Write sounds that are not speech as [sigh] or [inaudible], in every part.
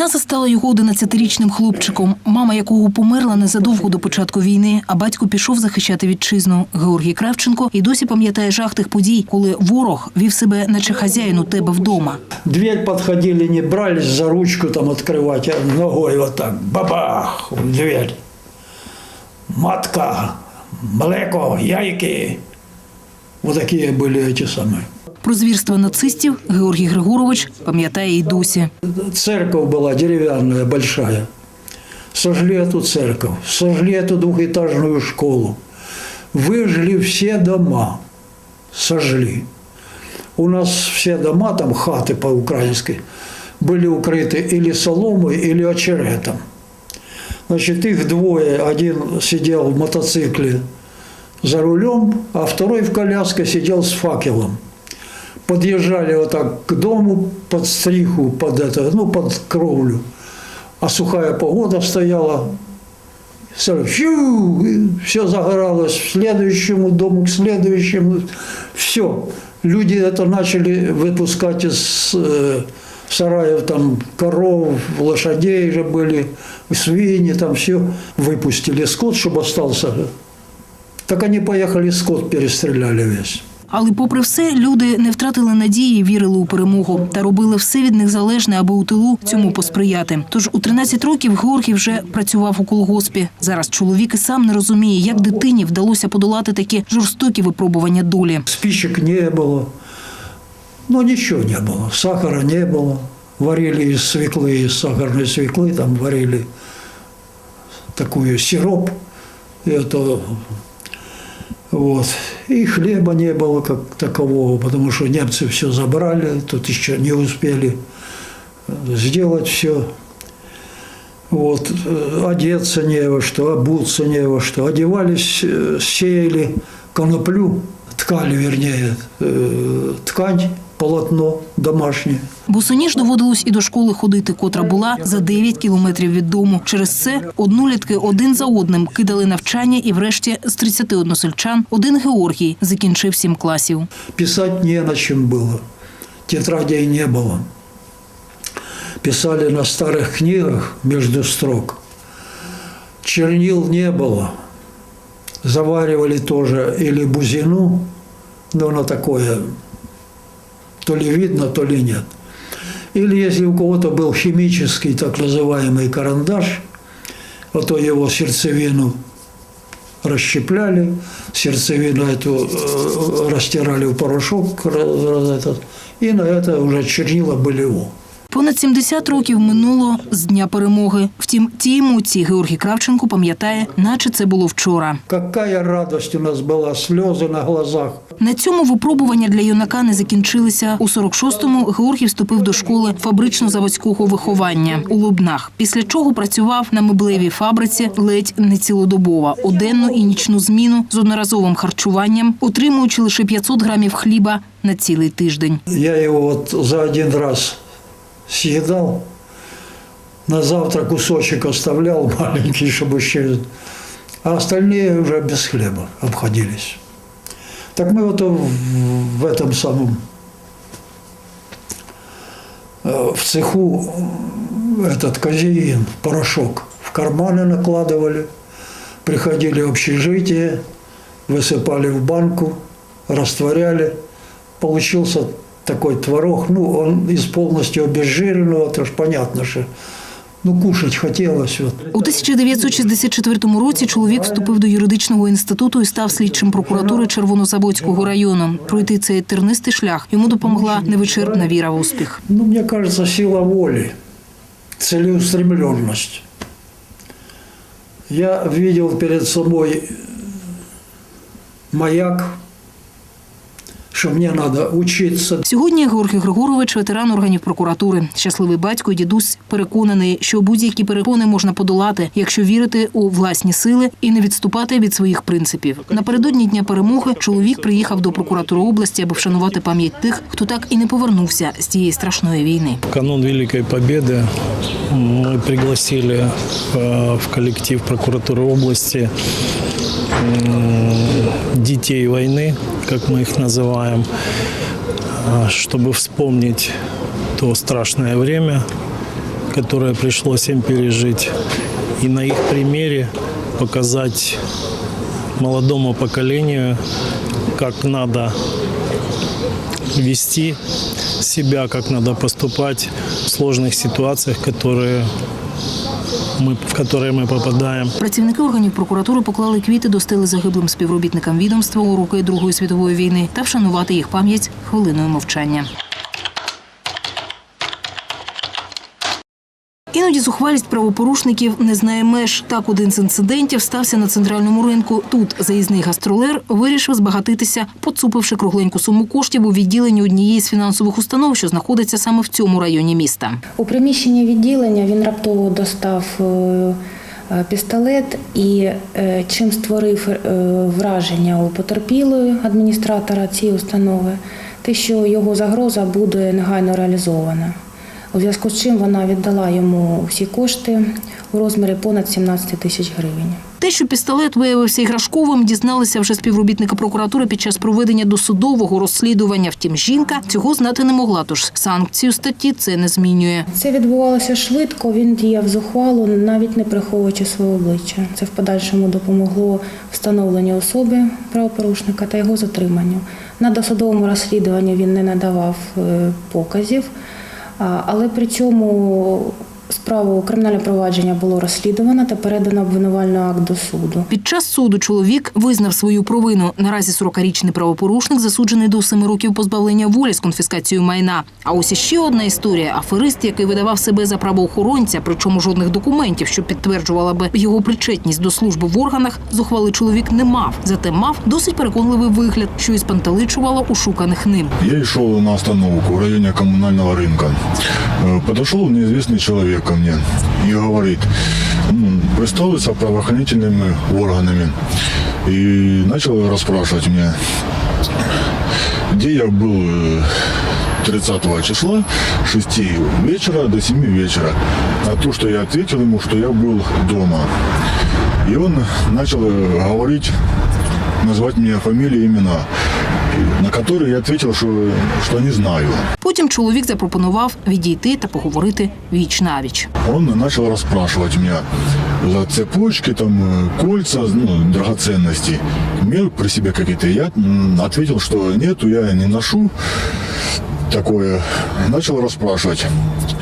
Війна застала його 11-річним хлопчиком, мама якого померла незадовго до початку війни, а батько пішов захищати вітчизну. Георгій Кравченко і досі пам'ятає жах тих подій, коли ворог вів себе, наче хазяїн у тебе вдома. Дверь подходили, не брались за ручку там открывать, а ногой вот так, бабах, в дверь. Матка, млеко, яйки. Вот такие были эти самые. Про звірства нацистів Георгій Григорович пам'ятає й досі. Церковь была деревянная, большая. Сожгли эту церковь, сожгли эту двухэтажную школу. Выжгли все дома, сожгли. У нас все дома, там хаты по-украински, были укрыты или соломой, или очеретом. Значит, их двое. Один сидел в мотоцикле за рулем, а второй в коляске сидел с факелом. Подъезжали вот так к дому под стриху, под это, ну, под кровлю. А сухая погода стояла. Фью, все загоралось к следующему дому, к следующему. Все. Люди это начали выпускать из э, сараев там коров, лошадей же были, свиньи там все. Выпустили скот, чтобы остался. Так они поехали, скот перестреляли весь. Але, попри все, люди не втратили надії, вірили у перемогу та робили все від них залежне, аби у тилу цьому посприяти. Тож у 13 років Георгій вже працював у колгоспі. Зараз чоловік і сам не розуміє, як дитині вдалося подолати такі жорстокі випробування долі. Спичек не было. Ну, ничего не было. Сахара не было. Варили из свеклы, из сахарной свеклы, там варили такую сироп. Это вот. И хлеба не было как такового, потому что немцы все забрали, тут еще не успели сделать все. Вот, э, одеться не во что, обуться не во что. Одевались, э, сеяли коноплю, ткали, вернее, э, ткань, полотно домашнее. Босоніж доводилось і до школи ходити, котра була за 9 кілометрів від дому. Через це однолітки один за одним кидали навчання, і врешті з 31 сельчан один Георгій закінчив сім класів. Писать не на чем было. Тетрадей не было. Писали на старых книгах между строк. Чернил не было. Заваривали тоже или бузину, но оно такое, то ли видно, то ли нет. Или если у кого-то был химический так называемый карандаш, вот то его сердцевину расщепляли, сердцевину эту э, растирали в порошок, и на это уже чернила были у. Понад 70 років минуло з дня перемоги. Втім, ті емоції Георгій Кравченко пам'ятає, наче це було вчора. Какая радость у нас была, слезы на глазах. На цьому випробування для юнака не закінчилися. У 46-му Георгій вступив до школи фабрично-заводського виховання у Лубнах, після чого працював на меблевій фабриці ледь не цілодобово, у денну і нічну зміну з одноразовим харчуванням, отримуючи лише 500 грамів хліба на цілий тиждень. Я его вот за один раз съедал, на завтра кусочек оставлял [laughs] маленький, чтобы еще... А остальные уже без хлеба обходились. Так мы вот в, этом самом э, в цеху этот казеин, порошок в карманы накладывали, приходили в общежитие, высыпали в банку, растворяли. Получился такой творог, ну, он из полностью обезжиренного, это ж понятно, что ну, кушать хотелось. Вот. У 1964 році чоловік вступив до юридичного інституту і став слідчим прокуратури Червонозаводського району. Пройти цей тернистий шлях йому допомогла невичерпна віра в успіх. Ну, мне кажется, сила воли, целеустремленность. Я видел перед собой маяк, что мне надо учиться, Сьогодні Георгій Григорович ветеран органів прокуратури. Щасливий батько і дідусь переконаний, що будь-які перепони можна подолати, якщо вірити у власні сили і не відступати від своїх принципів. Напередодні дня перемоги чоловік приїхав до прокуратури області, аби вшанувати пам'ять тих, хто так і не повернувся з цієї страшної війни. В канун Великой Победы мы пригласили э, в коллектив прокуратуры области м, Детей войны, как мы их называем, э, чтобы вспомнить то страшное время, которые пришлось им пережить. И на их примере показать молодому поколению, как надо вести себя, как надо поступать в сложных ситуациях, которые мы, в которые мы попадаем. Працівники органів прокуратури поклали квіти до стели загиблим співробітникам відомства у роки Другої світової війни та вшанувати їх пам'ять хвилиною мовчання. Іноді зухвалість правопорушників не знає меж. Так один з інцидентів стався на центральному ринку. Тут заїзний гастролер вирішив збагатитися, поцупивши кругленьку суму коштів у відділенні однієї з фінансових установ, що знаходиться саме в цьому районі міста. У приміщенні відділення він раптово достав е, е, пістолет і е, чим створив враження у потерпілої адміністратора цієї установи, те, що його загроза буде негайно реалізована. У зв'язку з чим вона віддала йому всі кошти у розмірі понад 17 тисяч гривень. Те, що пістолет виявився іграшковим, дізналися вже співробітника прокуратури під час проведення досудового розслідування. Втім, жінка цього знати не могла, тож санкцію статті це не змінює. Це відбувалося швидко. Він діяв зухвало, навіть не приховуючи свого обличчя. Це в подальшому допомогло встановленню особи правопорушника та його затриманню. На досудовому розслідуванні він не надавав е, показів, але при цьому справу кримінальне провадження було розслідувано та передано обвинувальний акт до суду. Під час суду чоловік визнав свою провину. Наразі 40-річний правопорушник засуджений до 7 років позбавлення волі з конфіскацією майна. А ось іще одна історія: аферист, який видавав себе за правоохоронця, причому жодних документів, що підтверджувала би його причетність до служби в органах, зухвалий чоловік не мав. Зате мав досить переконливий вигляд, що і спантеличувало ушуканих ним. Я шел на остановку в районе коммунального рынка. Э, Подошел неизвестный Человек ко мне и говорит, представился правоохранительными органами и начал расспрашивать меня, где я был э, 30 числа с 6 вечера до 7 вечера. На то, что я ответил ему, что я был дома. И он начал э, говорить, назвать меня фамилии, имена, на которые я ответил, что, что не знаю. Потім чоловік запропонував відійти та поговорити віч навіч. Он начал расспрашивать меня за цепочки, там, э, кольца, ну, драгоценности. Имел при себе какие-то. Я ответил, что нету, я не ношу такое. Начал расспрашивать,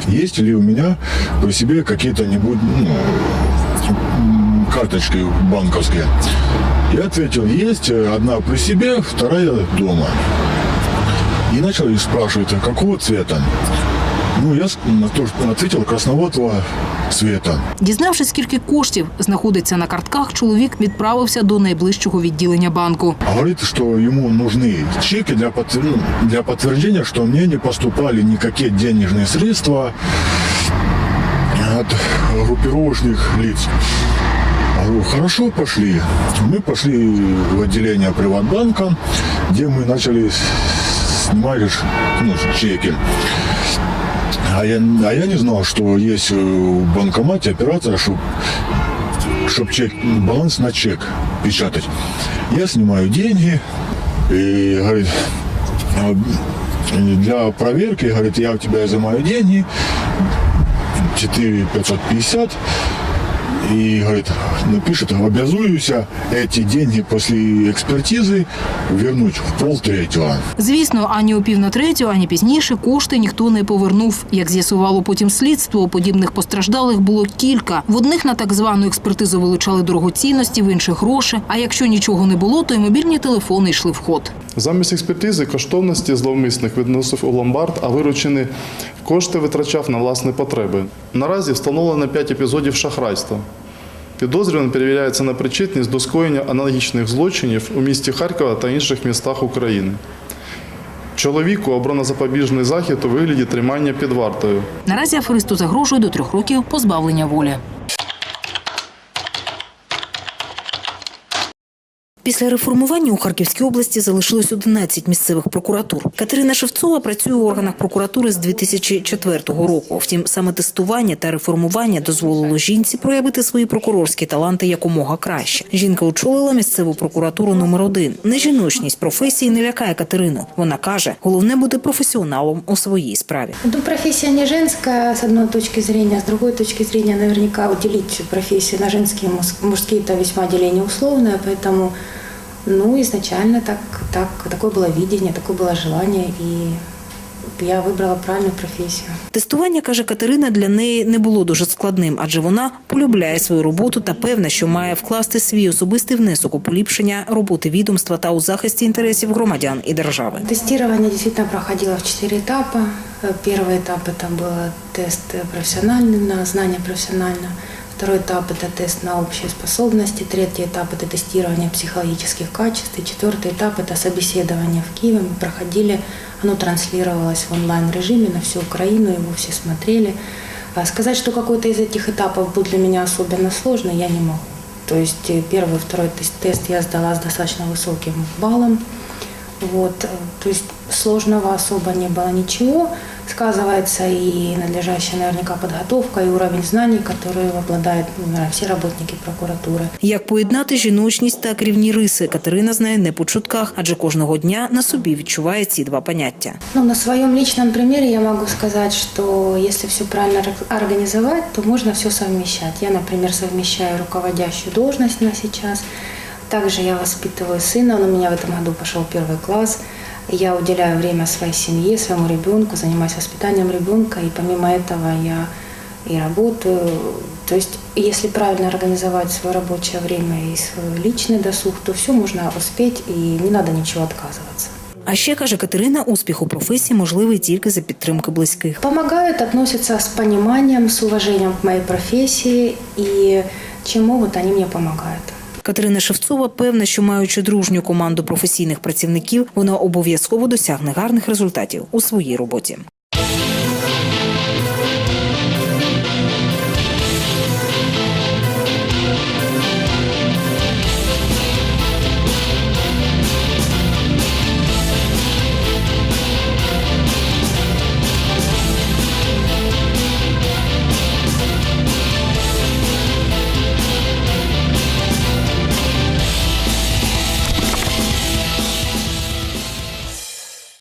есть ли у меня при себе какие-то-нибудь ну, карточки банковские. Я ответил, есть э, одна при себе, вторая дома. И начал их спрашивать, а какого цвета? Ну, я с- на то, что ответил красноватого цвета. Дізнавшись, скільки коштів знаходиться на картках, чоловік відправився до найближчого відділення банку. Говорит, что ему нужны чеки для, подтвер- ну, для подтверждения, что мне не поступали никакие денежные средства от группировочных лиц. Говорю, хорошо, пошли. Мы пошли в отделение Приватбанка, где мы начали С- снимать ну, чеки. А я, а я не знал, что есть э, в банкомате операция, чтобы чтоб чек, баланс на чек печатать. Я снимаю деньги и говорит, «А, для проверки, говорит, я у тебя изымаю деньги, 4 550, и, говорит, напишет, обязуюсь эти деньги после экспертизы вернуть в полтретьего. Звісно, ані о пів на третю, ані пізніше кошти ніхто не повернув. Як з'ясувало потім слідство, подібних постраждалих було кілька. В одних на так звану експертизу вилучали дорогоцінності, в інших гроші. А якщо нічого не було, то й мобільні телефони йшли в ход. Замість експертизи коштовності зловмисник відносив у ломбард, а виручені кошти витрачав на власні потреби. Наразі встановлено 5 епізодів шахрайства. Підозрюваний перевіряється на причетність до скоєння аналогічних злочинів у місті Харкова та інших містах України. Чоловіку обрано запобіжний захід у вигляді тримання під вартою. Наразі аферисту загрожує до трьох років позбавлення волі. Після реформування у Харківській області залишилось 11 місцевих прокуратур. Катерина Шевцова працює у органах прокуратури з 2004 року. Втім, саме тестування та реформування дозволило жінці проявити свої прокурорські таланти якомога краще. Жінка очолила місцеву прокуратуру номер один. Нежіночність професії не лякає Катерину. Вона каже, головне бути професіоналом у своїй справі. Ну, профессия не женская, с одной точки зрения, с другой точки зрения, наверняка уделить профессию на женские, муж- мужские, это весьма деление условное, поэтому, ну, изначально так, так, такое было видение, такое было желание, и я выбрала правильную профессию. Тестування, каже Катерина, для неї не було дуже складним, адже вона полюбляє свою роботу та певна, що має вкласти свій особистий внесок у поліпшення роботи відомства та у захисті інтересів громадян і держави. Тестирование действительно проходило в четыре этапа. Э, Первый этап это был тест э, профессиональный, на знание профессионально. Второй этап – это тест на общие способности. Третий этап – это тестирование психологических качеств. И четвертый этап – это собеседование в Киеве. Мы проходили, оно транслировалось в онлайн-режиме на всю Украину, его все смотрели. А Сказать, что какой-то из этих этапов был для меня особенно сложный, я не могу. То есть э, первый второй тест я сдала с достаточно высоким баллом. Вот, э, то есть сложного особо не было ничего. Сказывается и надлежащая наверняка подготовка, и уровень знаний, который обладают ну, наверное, все работники прокуратуры. Як поєднати жіночність та керівні риси, Катерина знає не по чутках, адже кожного дня на собі відчуває ці два поняття. Ну, на своем личном примере я могу сказать, что если все правильно ор- организовать, то можно все совмещать. Я, например, совмещаю руководящую должность на сейчас. Также я воспитываю сына, он у меня в этом году пошел в первый класс. Я уделяю время своей семье, своему ребенку, занимаюсь воспитанием ребенка, и помимо этого я и работаю. То есть, если правильно организовать свое рабочее время и свой личный досуг, то все можно успеть, и не надо ничего отказываться. А ще каже Катерина, успіх у професії можливий тільки за підтримки близьких. Помогают, относятся с пониманием, с уважением к моей профессии, и чем могут, они мне помогают. Катерина Шевцова певна, що маючи дружню команду професійних працівників, вона обов'язково досягне гарних результатів у своїй роботі.